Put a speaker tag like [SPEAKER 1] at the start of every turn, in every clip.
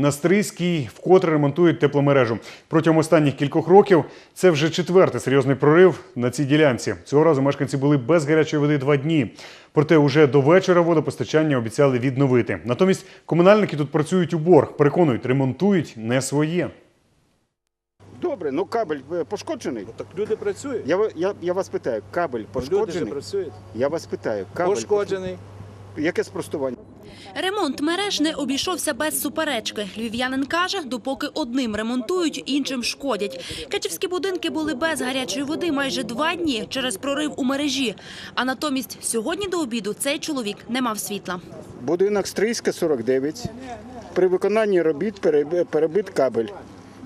[SPEAKER 1] На Стрийській вкотре ремонтують тепломережу. Протягом останніх кількох років це вже четвертий серйозний прорив на цій ділянці. Цього разу мешканці були без гарячої води два дні. Проте уже до вечора водопостачання обіцяли відновити. Натомість комунальники тут працюють у борг. Переконують, ремонтують не своє.
[SPEAKER 2] Добре, ну кабель е, пошкоджений.
[SPEAKER 3] Так люди працюють.
[SPEAKER 2] Я, я, я вас питаю, кабель
[SPEAKER 3] Люди ж
[SPEAKER 2] пошкоджений?
[SPEAKER 3] працюють.
[SPEAKER 2] Я вас питаю, кабель
[SPEAKER 3] Пошкоджений.
[SPEAKER 2] пошкоджений? Яке спростування?
[SPEAKER 4] Ремонт мереж не обійшовся без суперечки. Львів'янин каже, допоки одним ремонтують, іншим шкодять. Качівські будинки були без гарячої води майже два дні через прорив у мережі. А натомість сьогодні до обіду цей чоловік не мав світла.
[SPEAKER 2] Будинок Стрийська, 49. При виконанні робіт перебит кабель.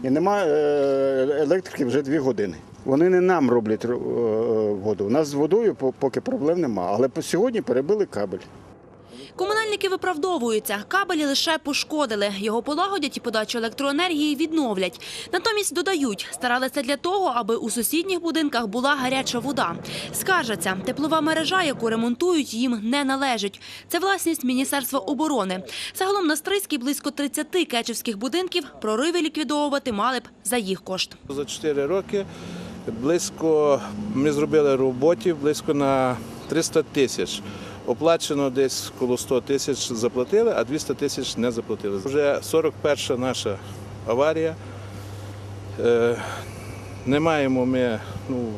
[SPEAKER 2] І нема е, електрики вже дві години. Вони не нам роблять е, воду. У нас з водою поки проблем нема. Але сьогодні перебили кабель.
[SPEAKER 4] Комунальники виправдовуються. Кабелі лише пошкодили. Його полагодять і подачу електроенергії відновлять. Натомість додають, старалися для того, аби у сусідніх будинках була гаряча вода. Скаржаться, теплова мережа, яку ремонтують, їм не належить. Це власність Міністерства оборони. Загалом на Стрийській близько 30 кечівських будинків прориви ліквідовувати мали б за їх кошт.
[SPEAKER 3] За 4 роки близько ми зробили роботів близько на 300 тисяч. Оплачено десь коло 100 тисяч заплатили, а 200 тисяч не заплатили. Вже 41-ша наша аварія. Е, не маємо ми ну,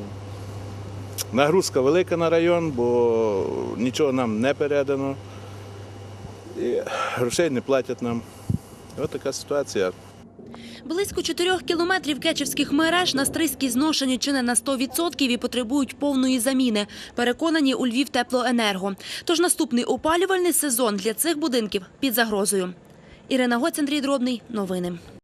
[SPEAKER 3] нагрузка велика на район, бо нічого нам не передано. І грошей не платять нам. Ось така ситуація.
[SPEAKER 4] Близько чотирьох кілометрів кечівських мереж на стризькі зношені чи не на 100% і потребують повної заміни. Переконані у Львів теплоенерго. Тож наступний опалювальний сезон для цих будинків під загрозою. Ірина Гоць, Андрій Дробний. Новини.